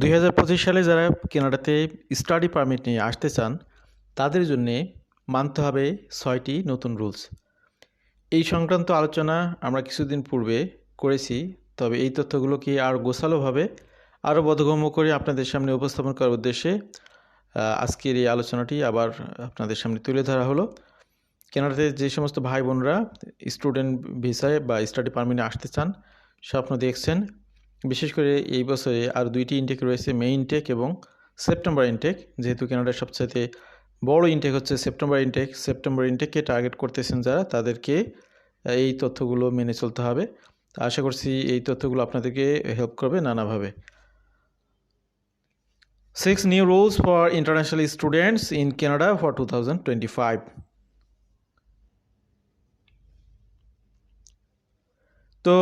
দুই হাজার পঁচিশ সালে যারা কেনাডাতে স্টাডি পারমিট নিয়ে আসতে চান, তাদের জন্যে মানতে হবে ছয়টি নতুন রুলস এই সংক্রান্ত আলোচনা আমরা কিছুদিন পূর্বে করেছি, তবে এই তথ্যগুলোকে আর গোছালোভাবে আরও বোধগম্য করে আপনাদের সামনে উপস্থাপন করার উদ্দেশ্যে আজকের এই আলোচনাটি আবার আপনাদের সামনে তুলে ধরা হলো। কেনাডাতে যে সমস্ত ভাই বোনরা স্টুডেন্ট ভিসায় বা স্টাডি পারমিটে আসতে চান, স্বপ্ন দেখছেন বিশেষ করে এই বছরে আর দুইটি ইনটেক রয়েছে মে ইনটেক এবং সেপ্টেম্বর ইনটেক যেহেতু কানাডার সবচাইতে বড় ইনটেক হচ্ছে সেপ্টেম্বর ইনটেক সেপ্টেম্বর ইনটেককে টার্গেট করতেছেন যারা, তাদেরকে এই তথ্যগুলো মেনে চলতে হবে। আশা করছি এই তথ্যগুলো আপনাদেরকে হেল্প করবে নানাভাবে। Six new rules for international students in Canada for two thousand twenty five তো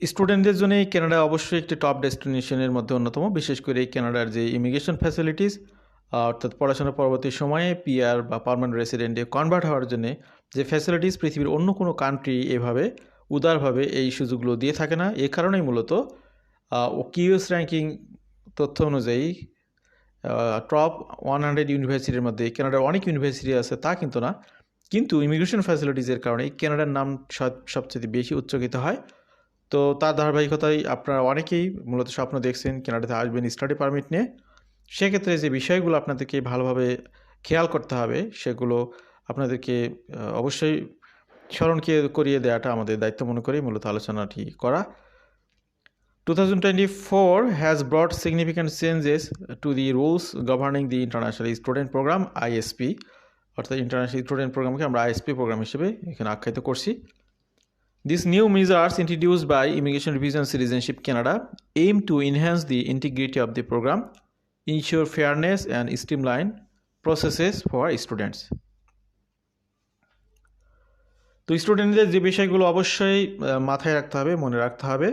স্টুডেন্টদের জন্য এই কানাডা অবশ্যই একটি টপ ডেস্টিনেশনের মধ্যে অন্যতম, বিশেষ করে এই কানাডার যে ইমিগ্রেশন ফ্যাসিলিটিস অর্থাৎ পড়াশোনা পরবর্তী সময়ে পিআর বা পার্মানেন্ট রেসিডেন্টে কনভার্ট হওয়ার জন্য যে ফ্যাসিলিটিস পৃথিবীর অন্য কোনো কান্ট্রি এভাবে উদারভাবে এই সুযোগগুলো দিয়ে থাকে না। এ কারণেই মূলত ও কিউএস র্যাঙ্কিং তথ্য অনুযায়ী টপ ওয়ান হান্ড্রেড ইউনিভার্সিটির মধ্যে কানাডার অনেক ইউনিভার্সিটি আছে তা কিন্তু না। কিন্তু ইমিগ্রেশন ফ্যাসিলিটিসের কারণে কানাডার নাম সব- সবচেয়ে বেশি উচ্চকিত হয়। তো তার ধারাবাহিকতায় আপনারা অনেকেই মূলত স্বপ্ন দেখছেন, কানাডাতে আসবেন স্টাডি পারমিট নিয়ে। সেক্ষেত্রে যে বিষয়গুলো আপনাদেরকে ভালোভাবে খেয়াল করতে হবে, সেগুলো আপনাদেরকে অবশ্যই স্মরণকে করিয়ে দেওয়াটা আমাদের দায়িত্ব মনে করি মূলত আলোচনাটি করা। Two thousand twenty 2024 has brought significant changes to the rules governing the International Student Program ISP অর্থাৎ ইন্টারন্যাশনাল স্টুডেন্ট প্রোগ্রামকে আমরা আইএসপি প্রোগ্রাম হিসেবে এখানে আখ্যায়িত করছি। These new measures introduced by Immigration Reviews and Citizenship Canada aim to enhance the integrity of the program, ensure fairness and streamline processes for students. তো স্টুডেন্টদের যে বিষয়গুলো অবশ্যই মাথায় রাখতে হবে মনে রাখতে হবে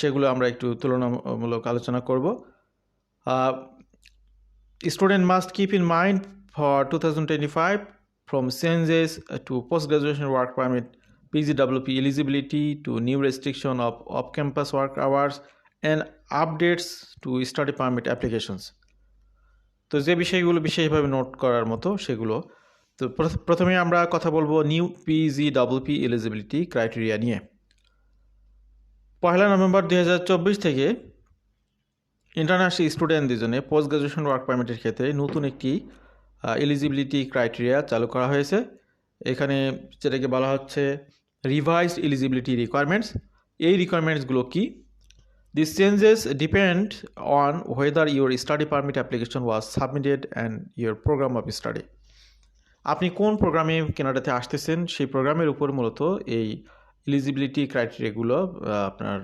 সেগুলো আমরা একটু তুলনামূলক আলোচনা করব student must keep in mind for two thousand twenty five changes to post graduation work permit PGWP eligibility to new restriction of off-campus work hours, and updates to study permit applications. তো যে বিষয়গুলো বিশেষভাবে note করার মতো সেগুলো, তো প্রথ- প্রথমে আমরা কথা বলব new PG double P eligibility criteria নিয়ে পয়লা নভেম্বর দু হাজার চব্বিশ থেকে ইন্টারন্যাশনাল স্টুডেন্টদের জন্য পোস্ট গ্রাজুয়েশন ওয়ার্ক পারমিটের ক্ষেত্রে নতুন একটি এলিজিবিলিটি ক্রাইটেরিয়া চালু করা হয়েছে এখানে যেটাকে বলা হচ্ছে রিভাইসড এলিজিবিলিটি রিকোয়ারমেন্টস এই রিকোয়ারমেন্টসগুলো কি? This changes depend on whether your study permit application was submitted and your program of study আপনি কোন প্রোগ্রামে কেনাডাতে আসতেছেন, সেই প্রোগ্রামের উপর মূলত এই এলিজিবিলিটি ক্রাইটেরিয়াগুলো আপনার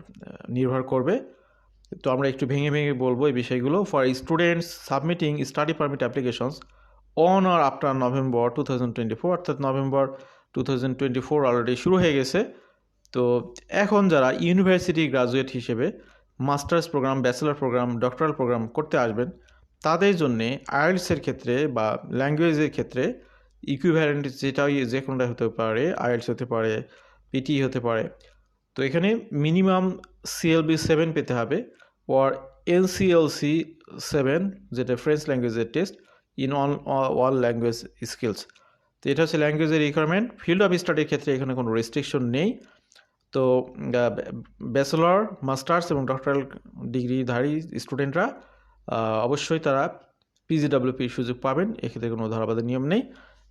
নির্ভর করবে। তো আমরা একটু ভেঙে ভেঙে বলব এই বিষয়গুলো। For students submitting study permit applications on or after November two thousand twenty four অর্থাৎ November two thousand twenty four already শুরু হয়ে গেছে। তো এখন যারা ইউনিভার্সিটি গ্রাজুয়েট হিসেবে masters program bachelor program doctoral program করতে আসবেন, তাদের জন্যে আইএলসের ক্ষেত্রে বা ল্যাঙ্গুয়েজের ক্ষেত্রে ইকুইভ্যালেন্ট যেটাই যে কোনোটা হতে পারে আইএলস হতে পারে পিটি হতে পারে, তো এখানে মিনিমাম সিএলবি সেভেন পেতে হবে ওর এনসিএলসি সেভেন যেটা French ল্যাঙ্গুয়েজের test in all all language skills তো এটা হচ্ছে ল্যাঙ্গুয়েজের রিকোয়ারমেন্ট ফিল্ড অফ স্টাডির ক্ষেত্রে এখানে কোনো রেস্ট্রিকশন নেই। তো ব্যাচেলর মাস্টার্স এবং ডক্টরাল ডিগ্রিধারী স্টুডেন্টরা অবশ্যই তারা পিজিডাব্লিউপির সুযোগ পাবেন। এক্ষেত্রে কোনো ধরাবাধা নিয়ম নেই।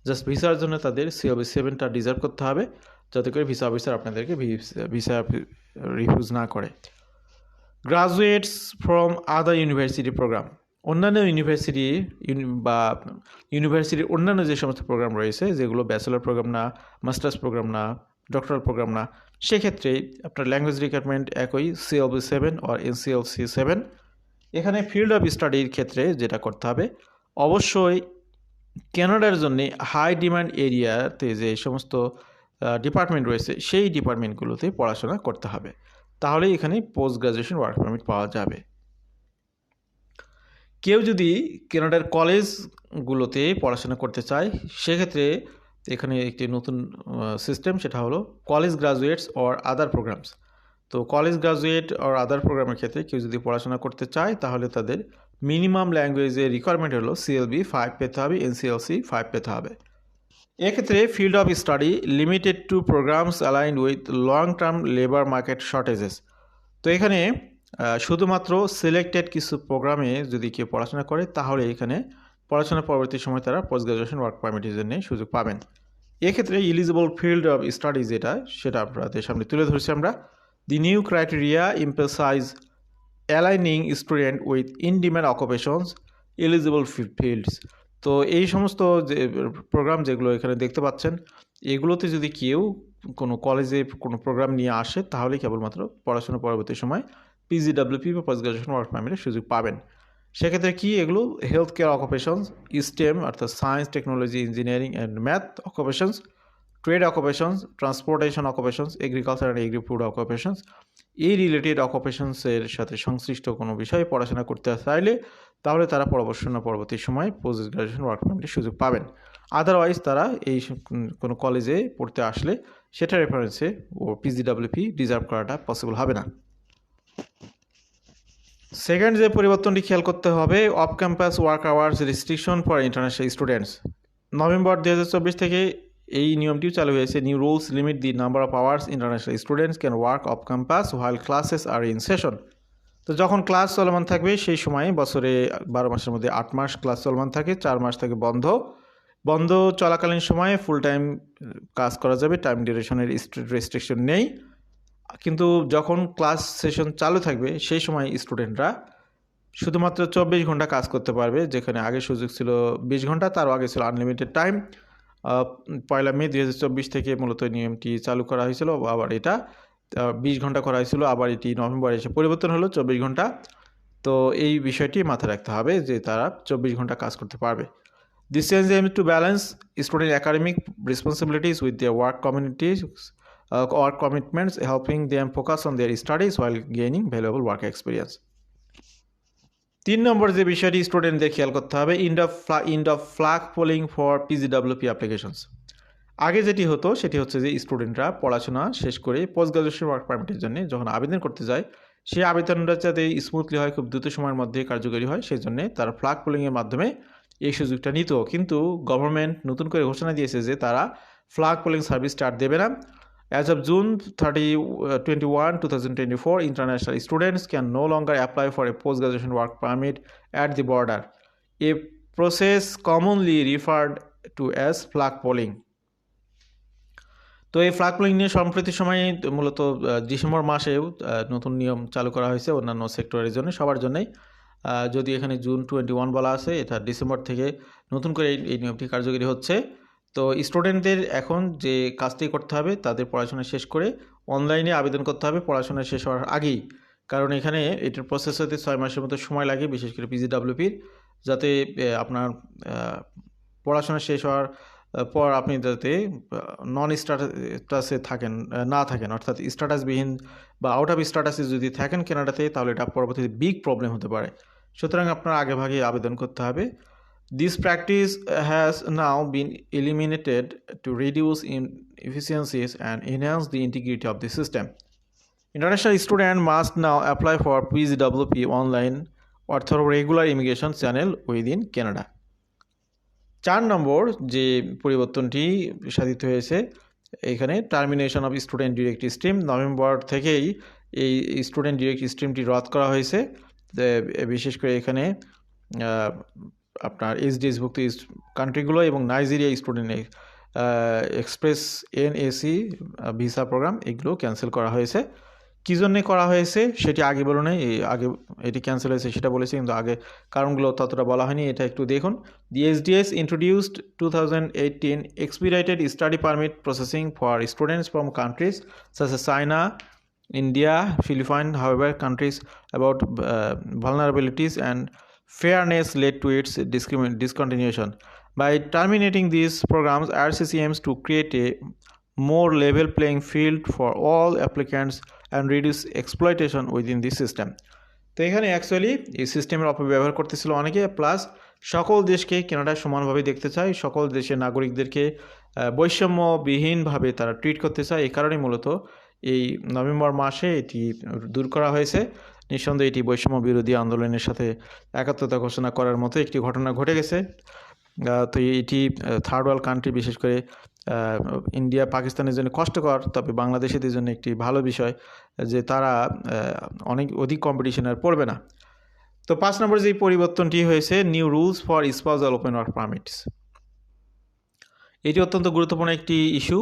জাস্ট ভিসার জন্য তাদের সিওবি সেভেনটা ডিজার্ভ করতে হবে। যাতে করে ভিসা অফিসার আপনাদেরকে ভিসা রিফিউজ না করে। Graduates from other university program অন্যান্য ইউনিভার্সিটি বা ইউনিভার্সিটির অন্যান্য যে সমস্ত প্রোগ্রাম রয়েছে, যেগুলো ব্যাচেলার প্রোগ্রাম না মাস্টার্স প্রোগ্রাম না ডক্টরাল প্রোগ্রাম না, সেক্ষেত্রে আপনার ল্যাঙ্গুয়েজ রিকোয়ারমেন্ট একই সিএলবি সেভেন আর এনসিএলসি সেভেন এখানে ফিল্ড অফ স্টাডির ক্ষেত্রে যেটা করতে হবে, অবশ্যই ক্যানাডার জন্য হাই ডিমান্ড এরিয়াতে যে সমস্ত ডিপার্টমেন্ট রয়েছে, সেই ডিপার্টমেন্টগুলোতে পড়াশোনা করতে হবে। তাহলে এখানে পোস্ট গ্রাজুয়েশন ওয়ার্ক পারমিট পাওয়া যাবে। কেউ যদি কেনাডার কলেজগুলোতে পড়াশোনা করতে চায়, সেক্ষেত্রে এখানে একটি নতুন সিস্টেম সেটা হলো college graduates or other programs তো কলেজ গ্রাজুয়েট অর আদার প্রোগ্রামের ক্ষেত্রে কেউ যদি পড়াশোনা করতে চায়, তাহলে তাদের মিনিমাম ল্যাঙ্গুয়েজের রিকোয়ারমেন্ট হলো সিএলবি ফাইভ পেতে হবে এনসিএলসি ফাইভ পেতে হবে। এক্ষেত্রে field of study limited to programs aligned with long term labour market shortages তো এখানে শুধুমাত্র সিলেক্টেড কিছু প্রোগ্রামে যদি কেউ পড়াশোনা করে, তাহলে এখানে পড়াশোনার পরবর্তী সময় তারা পোস্ট গ্রাজুয়েশন ওয়ার্ক পারমিটের জন্য সুযোগ পাবেন। এক্ষেত্রে ইলিজিবল ফিল্ড অফ স্টাডি যেটা, সেটা আপনাদের সামনে তুলে ধরছি আমরা। The new criteria emphasize aligning student with in demand occupations eligible fields তো এই সমস্ত যে প্রোগ্রাম যেগুলো এখানে দেখতে পাচ্ছেন, এগুলোতে যদি কেউ কোনো কলেজে কোনো প্রোগ্রাম নিয়ে আসে, তাহলে কেবলমাত্র পড়াশোনা পরবর্তী সময় পিজিডাব্লিউপি বা পোস্ট গ্রাজুয়েশন ওয়ার্ক পারমিটের সুযোগ পাবেন। সেক্ষেত্রে কি এগুলো? হেলথ কেয়ার অকুপেশনস স্টেম অর্থাৎ science technology engineering and math occupations trade occupations transportation occupations agriculture and agri food occupations এই রিলেটেড অকুপেশনসের সাথে সংশ্লিষ্ট কোনো বিষয়ে পড়াশোনা করতে চাইলে তাহলে তারা পড়াশোনা পরবর্তী সময় পোস্ট গ্রাজুয়েশন ওয়ার্ক পারমিটের সুযোগ পাবেন। আদারওয়াইজ তারা এই কোনো কলেজে পড়তে আসলে সেটা রেফারেন্সে ও পিজিডাব্লিউপি রিজার্ভ করাটা পসিবল হবে না। সেকেন্ড যে পরিবর্তনটি খেয়াল করতে হবে off campus work hours restriction for international students November দু হাজার চব্বিশ থেকে এই নিয়মটিও চালু হয়েছে। New rules limit the number of hours international students can work off campus while classes are in session তো যখন ক্লাস চলমান থাকবে, সেই সময় বছরে বারো মাসের মধ্যে আট মাস ক্লাস চলমান থাকে, চার মাস থাকে বন্ধ। বন্ধ চলাকালীন সময়ে ফুল টাইম কাজ করা যাবে টাইম ডিউরেশনের রেস্ট্রিকশন নেই। কিন্তু যখন ক্লাস সেশন চালু থাকবে, সেই সময় স্টুডেন্টরা শুধুমাত্র চব্বিশ ঘণ্টা কাজ করতে পারবে, যেখানে আগে সুযোগ ছিল বিশ ঘণ্টা তারও আগে ছিল আনলিমিটেড টাইম পয়লা মে দুই হাজার চব্বিশ থেকে মূলত নিয়মটি চালু করা হয়েছিল, আবার এটা বিশ ঘণ্টা করা হয়েছিল, আবার এটি নভেম্বরে এসে পরিবর্তন হলো চব্বিশ ঘণ্টা। তো এই বিষয়টি মাথায় রাখতে হবে যে তারা চব্বিশ ঘণ্টা কাজ করতে পারবে। This change aim to balance student academic responsibilities with their work communities work commitments helping them focus on their studies while gaining valuable work experience তিন নম্বর যে বিষয়টি স্টুডেন্টদের খেয়াল করতে হবে end of end of flag poling for PGWP applications আগে যেটি হতো, সেটি হচ্ছে যে স্টুডেন্টরা পড়াশোনা শেষ করে পোস্ট গ্রাজুয়েশন ওয়ার্ক পারমিটের জন্য যখন আবেদন করতে যায় সেই আবেদনটা যাতে স্মুথলি হয়, খুব দ্রুত সময়ের মধ্যে কার্যকরী হয়, সেই জন্যে তারা ফ্লাগ পোলিংয়ের মাধ্যমে এই সুযোগটা নিত। কিন্তু গভর্নমেন্ট নতুন করে ঘোষণা দিয়েছে যে তারা ফ্লাগ পোলিং সার্ভিস স্টার্ট দেবে না। As of June 30, uh, 21, 2024, international students can no longer apply for a post-graduation work permit at the border, a process commonly referred to as flag polling. তো এই ফ্লাগ পোলিং নিয়ে সম্প্রতি সময়ে মূলত December মাসেও নতুন নিয়ম চালু করা হয়েছে অন্যান্য সেক্টরের জন্য সবার জন্যই যদি এখানে জুন টোয়েন্টি বলা আছে এটা ডিসেম্বর থেকে নতুন করে এই নিয়মটি কার্যকরী হচ্ছে তো স্টুডেন্টদের এখন যে কাজটি করতে হবে, তাদের পড়াশোনা শেষ করে অনলাইনে আবেদন করতে হবে। পড়াশোনা শেষ হওয়ার আগেই। কারণ এখানে এটার প্রসেস হতে ছয় মাসের মতো সময় লাগে, বিশেষ করে পিজিডাব্লিউপির যাতে আপনার পড়াশোনা শেষ হওয়ার পর আপনি যাতে নন স্ট্যাটাসে থাকেন না থাকেন। অর্থাৎ স্ট্যাটাসবিহীন বা আউট অফ স্ট্যাটাসে যদি থাকেন কেনাডাতে তাহলে এটা পরবর্তীতে বিগ প্রবলেম হতে পারে। সুতরাং আপনার আগে ভাগে আবেদন করতে হবে। This practice has now been eliminated to reduce inefficiencies and enhance the integrity of the system. International student must now apply for PGWP online or through regular immigration channel within Canada. চার নম্বর যে পরিবর্তনটি সাধিত হয়েছে এখানে termination of student direct stream November থেকেই এই student direct স্ট্রিমটি রদ করা হয়েছে বিশেষ করে এখানে আপনার এইচডিএসভুক্ত কান্ট্রিগুলো এবং Nigeria student express NAC visa program এগুলো ক্যান্সেল করা হয়েছে। কী জন্যে করা হয়েছে সেটি আগে বলো নাই আগে এটি ক্যান্সেল হয়েছে সেটা বলেছি কিন্তু আগে কারণগুলো ততটা বলা হয়নি এটা একটু দেখুন। The SDS introduced two thousand eighteen expedited study permit processing for students from countries such as China Philippines, however, countries about uh, vulnerabilities and fairness led to its discontinuation. By terminating these programs, RCC aims to create a more level playing field for all applicants and reduce exploitation within the system. তো এখানে actually এই সিস্টেমের অপব্যবহার করতেছিল অনেকে plus সকল দেশকে Canada সমানভাবে দেখতে চায় সকল দেশের নাগরিকদেরকে বৈষম্যবিহীনভাবে তারা ট্রিট করতে চায় এই কারণে মূলত এই নভেম্বর মাসে এটি দূর করা হয়েছে নিঃসন্দেহে এটি বৈষম্য বিরোধী আন্দোলনের সাথে একাত্মতা ঘোষণা করার মতো একটি ঘটনা ঘটে গেছে। তো এটি থার্ড ওয়ার্ল্ড কান্ট্রি বিশেষ করে ইন্ডিয়া, পাকিস্তানের জন্য কষ্টকর, তবে বাংলাদেশিদের জন্য একটি ভালো বিষয়, যে তারা অনেক অধিক কম্পিটিশন আর পড়বে না। তো পাঁচ নম্বর যে পরিবর্তনটি হয়েছে new rules for spousal open work permits এটি অত্যন্ত গুরুত্বপূর্ণ একটি ইস্যু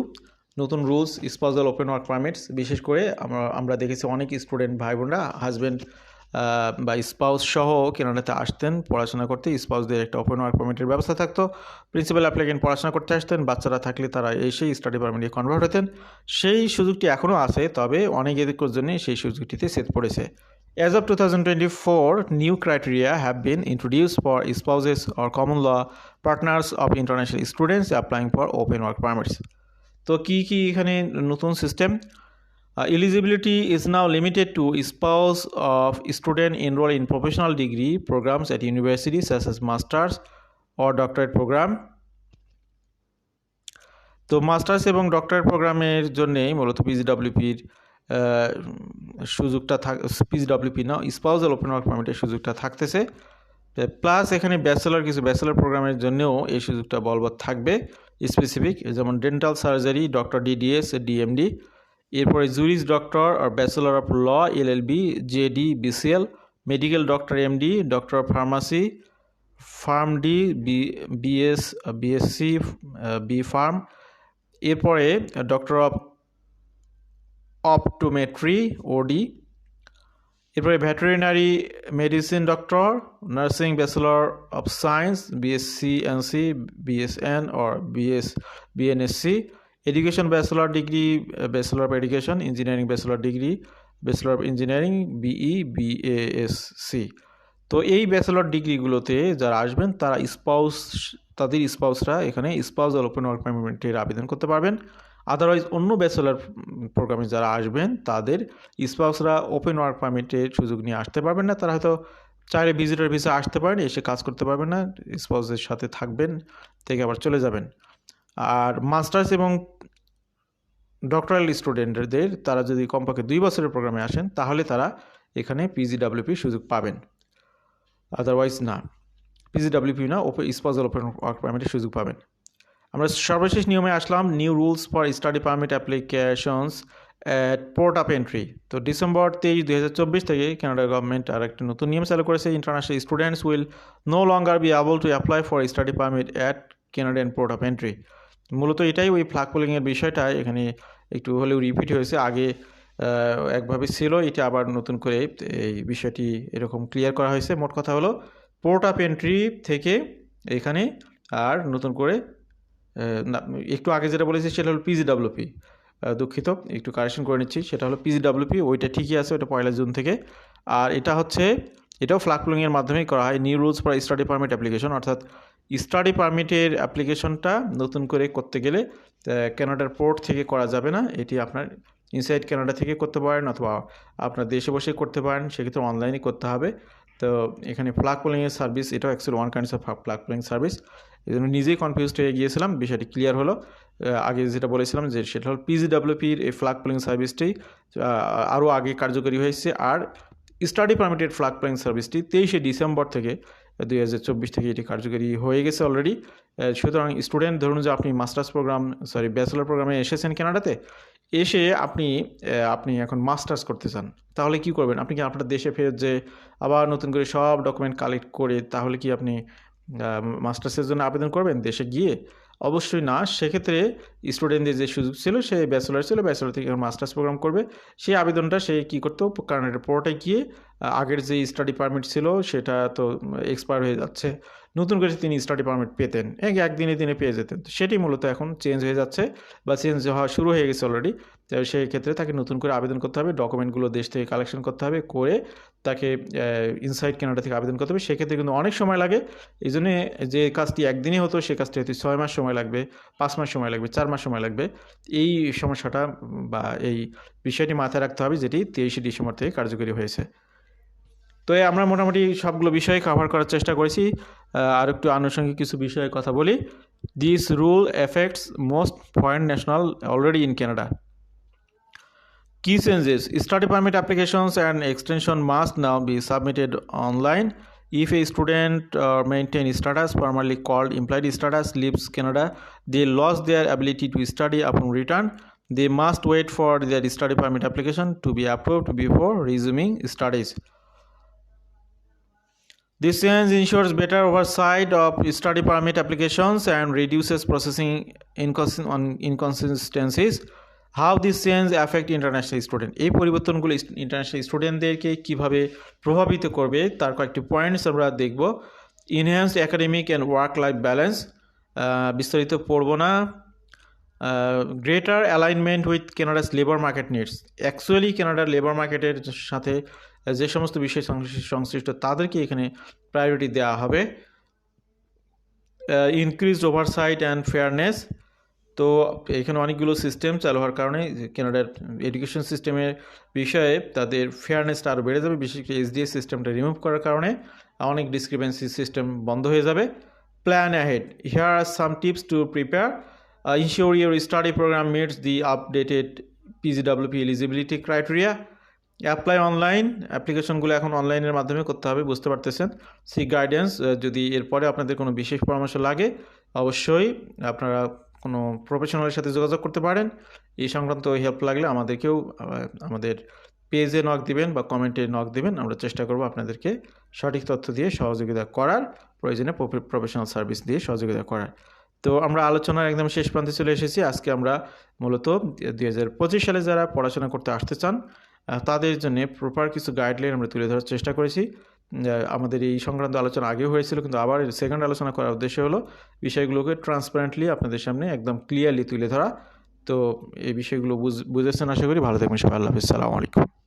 নতুন rules spousal open work permits বিশেষ করে আমরা আমরা দেখেছি অনেক স্টুডেন্ট ভাই বোনরা হাজব্যান্ড বা স্পাউস সহ কেনাডাতে আসতেন পড়াশোনা করতে স্পাউসদের একটা ওপেন ওয়ার্ক পারমিটের ব্যবস্থা থাকতো। প্রিন্সিপাল অ্যাপ্লিকেন্ট পড়াশোনা করতে আসতেন বাচ্চারা থাকলে তারা এসেই স্টাডি পারমিটে কনভার্ট হতেন। সেই সুযোগটি এখনও আছে তবে অনেক এদিকের জন্য সেই সুযোগটিতে সেট পড়েছে। As of 2024, new criteria have been introduced for spouses or common law partners of international students applying for open work permits. তো কি কি এখানে নতুন system eligibility is now limited to spouse of student enroll in professional degree programs at university such as masters or doctorate program তো masters এবং doctorate প্রোগ্রামের জন্যেই মূলত পিজিডাব্লিউপির সুযোগটা থাক পিজিডাব্লিউপি না স্পাউজাল ওপেন ওয়ার্ক পারমিটের সুযোগটা থাকতেছে। প্লাস এখানে ব্যাচেলার কিছু ব্যাচেলার প্রোগ্রামের জন্যও এই সুযোগটা বলবৎ থাকবে। স্পেসিফিক যেমন dental surgery doctor DDS DMD এরপরে juris doctor R bachelor of law LLB JD BCL medical doctor MD doctor of pharmacy pharm D B BS BSc B pharm এরপরে ডক্টর অফ অপটোমেট্রি ওডি এরপরে veterinary medicine doctor, nursing bachelor of science BSc NC BSN or BS BNSc education bachelor degree, bachelor of education, engineering bachelor degree, bachelor of engineering BE BASc তো এই bachelor ডিগ্রিগুলোতে যারা আসবেন, তারা spouse তাদের স্পাউসরা এখানে spousal open work পারমিটের আবেদন করতে পারবেন। আদারওয়াইজ অন্য ব্যাচেলার প্রোগ্রামে যারা আসবেন, তাদের স্পাউসরা ওপেন ওয়ার্ক পারমিটের সুযোগ নিয়ে আসতে পারবেন না। তারা হয়তো চাইলে ভিজিটার ভিসা আসতে পারেন, এসে কাজ করতে পারবেন না স্পাউসের সাথে থাকবেন, থেকে আবার চলে যাবেন। আর মাস্টার্স এবং ডক্টরাল স্টুডেন্টদের তারা যদি কমপক্ষে দুই বছরের প্রোগ্রামে আসেন, তাহলে তারা এখানে পিজিডাব্লিউপি সুযোগ পাবেন। আদারওয়াইজ না। পিজিডাব্লিউপি না ওপেন স্পাউজাল ওপেন ওয়ার্ক পারমিটের সুযোগ পাবেন। আমরা সর্বশেষ নিয়মে আসলাম new rules for study permit applications at port of entry তো ডিসেম্বর তেইশ, দুই হাজার চব্বিশ থেকে কানাডা গভর্নমেন্ট আর একটি নতুন নিয়ম চালু করেছে international students will no longer be able to apply for study permit at Canadian port of entry মূলত এটাই ওই ফ্ল্যাগ পোলিংয়ের বিষয়টা, এখানে একটু হলেও রিপিট হয়েছে, আগে একভাবে ছিল, এটা আবার নতুন করে এই বিষয়টি এরকম ক্লিয়ার করা হয়েছে। মোট কথা হলো পোর্ট অফ এন্ট্রি থেকে এখানে আর নতুন করে না, একটু আগে যেটা বলেছি সেটা হলো পিজিডাব্লিউপি দুঃখিত, একটু কারেকশন করে নিচ্ছি, সেটা হলো পিজিডাব্লিউপি ওইটা ঠিকই আছে, ওইটা পয়লা জুন থেকে। আর এটা হচ্ছে, এটাও ফ্ল্যাগ প্লুইংয়ের মাধ্যমেই করা হয় new rules for study permit application অর্থাৎ স্টাডি পারমিটের অ্যাপ্লিকেশনটা নতুন করে করতে গেলে ক্যানাডার পোর্ট থেকে করা যাবে না, এটি আপনার ইনসাইড ক্যানাডা থেকে করতে পারেন, অথবা আপনার দেশে বসে করতে পারেন, সেক্ষেত্রে অনলাইনে করতে হবে। তো এখানে ফ্ল্যাগ পোলিংয়ের সার্ভিস এটাও actually one kinds of flag poling service এই জন্য নিজেই কনফিউজড হয়ে গিয়েছিলাম। বিষয়টি ক্লিয়ার হলো। আগে যেটা বলেছিলাম যে সেটা হল পিজিডাব্লিউপির এই ফ্ল্যাগ পোলিং সার্ভিসটি আরও আগে কার্যকরী হয়েছে। আর স্টাডি পারমিটেড ফ্ল্যাগ পোলিং সার্ভিসটি তেইশে ডিসেম্বর থেকে দুই হাজার চব্বিশ থেকে এটি কার্যকরী হয়ে গেছে অলরেডি সুতরাং স্টুডেন্ট ধরুন যে আপনি মাস্টার্স প্রোগ্রাম সরি ব্যাচেলার প্রোগ্রামে এসেছেন কানাডাতে এসে আপনি আপনি এখন মাস্টার্স করতে চান। তাহলে কি করবেন? আপনি কি আপনার দেশে ফেরত যে আবার নতুন করে সব ডকুমেন্ট কালেক্ট করে তাহলে কি আপনি মাস্টার্সের জন্য আবেদন করবেন, দেশে গিয়ে। অবশ্যই না, সেক্ষেত্রে স্টুডেন্টদের যে সুযোগ ছিল, সে ব্যাচেলার ছিল, ব্যাচেলার থেকে মাস্টার্স প্রোগ্রাম করবে। সেই আবেদনটা সে কী করতো, কারণ এটা পুরোটাই গিয়ে আগের যে স্টাডি পারমিট ছিল, সেটা তো এক্সপায়ার হয়ে যাচ্ছে। নতুন করে তিনি স্টাডি পারমিট পেতেন। একদিনে দিনে পেয়ে যেতেন। তো সেটি মূলত এখন চেঞ্জ হয়ে যাচ্ছে বা চেঞ্জ হওয়া শুরু হয়ে গেছে অলরেডি তো সেই ক্ষেত্রে তাকে নতুন করে আবেদন করতে হবে ডকুমেন্টগুলো দেশ থেকে কালেকশন করতে হবে, করে তাকে ইনসাইড কেনাডা থেকে আবেদন করতে হবে। সেক্ষেত্রে কিন্তু অনেক সময় লাগে। এই জন্যে যে কাজটি একদিনই হতো, সে কাজটি হয়তো ছয় মাস সময় লাগবে, পাঁচ মাস সময় লাগবে, চার মাস সময় লাগবে। এই সমস্যাটা বা এই বিষয়টি মাথায় রাখতে হবে, যেটি তেইশে ডিসেম্বর থেকে কার্যকরী হয়েছে। তো আমরা মোটামুটি সবগুলো বিষয়ে কভার করার চেষ্টা করেছি। আর একটু আনুষঙ্গিক কিছু বিষয়ে কথা বলি। This rule affects most foreign national already in Canada key changes study permit applications and extension must now be submitted online if a student maintain status formally called implied status leaves Canada they lose their ability to study upon return they must wait for their study permit application to be approved before resuming studies This change ensures better oversight of study permit applications and reduces processing incons- on inconsistencies. How this change affect international student এই পরিবর্তনগুলো international স্টুডেন্টদেরকে কীভাবে প্রভাবিত করবে, তার কয়েকটি points আমরা দেখব। Enhanced academic and work life balance বিস্তারিত পড়ব না। Greater alignment with Canada's labour market needs actually কেনাডার labour মার্কেটের সাথে যে সমস্ত বিষয় সংশ্লিষ্ট- তাদেরকে এখানে প্রায়োরিটি দেওয়া হবে। ইনক্রিজড ওভারসাইট অ্যান্ড ফেয়ারনেস তো এখানে অনেকগুলো সিস্টেম চালু হওয়ার কারণে কেনাডার এডুকেশন সিস্টেমের বিষয়ে তাদের ফেয়ারনেসটা আরও বেড়ে যাবে, বিশেষ করে এসডিএস সিস্টেমটা রিমুভ করার কারণে অনেক ডিসক্রিপেন্সি সিস্টেম বন্ধ হয়ে যাবে। Plan ahead here are some tips to prepare ensure your study program meets the updated PGWP eligibility criteria apply online অ্যাপ্লিকেশনগুলো এখন অনলাইনের মাধ্যমে করতে হবে, বুঝতে পারতেছেন? সি গাইডেন্স যদি এরপরে আপনাদের কোনো বিশেষ পরামর্শ লাগে, অবশ্যই আপনারা কোনো প্রফেশনালের সাথে যোগাযোগ করতে পারেন। এই সংক্রান্ত হেল্প লাগলে আমাদেরকেও আমাদের পেজে নক দিবেন বা কমেন্টে নক দিবেন, আমরা চেষ্টা করব আপনাদেরকে সঠিক তথ্য দিয়ে সহযোগিতা করার, প্রয়োজনে প্রফেশনাল সার্ভিস দিয়ে সহযোগিতা করার। তো আমরা আলোচনার একদম শেষ প্রান্তে চলে এসেছি। আজকে আমরা মূলত দুই হাজার পঁচিশ সালে যারা পড়াশোনা করতে আসতে চান তাদের জন্য প্রপার কিছু গাইডলাইন আমরা তুলে ধরার চেষ্টা করেছি। আমাদের এই সংক্রান্ত আলোচনা আগে হয়েছিল, কিন্তু আবার সেকেন্ড আলোচনা করার উদ্দেশ্য হলো বিষয়গুলোকে ট্রান্সপারেন্টলি আপনাদের সামনে একদম ক্লিয়ারলি তুলে ধরা। তো এই বিষয়গুলো বুঝ, বুঝেছেন আশা করি। ভালো থাকবেন সবাই। আল্লাহ হাফিজ। সালামু আলাইকুম।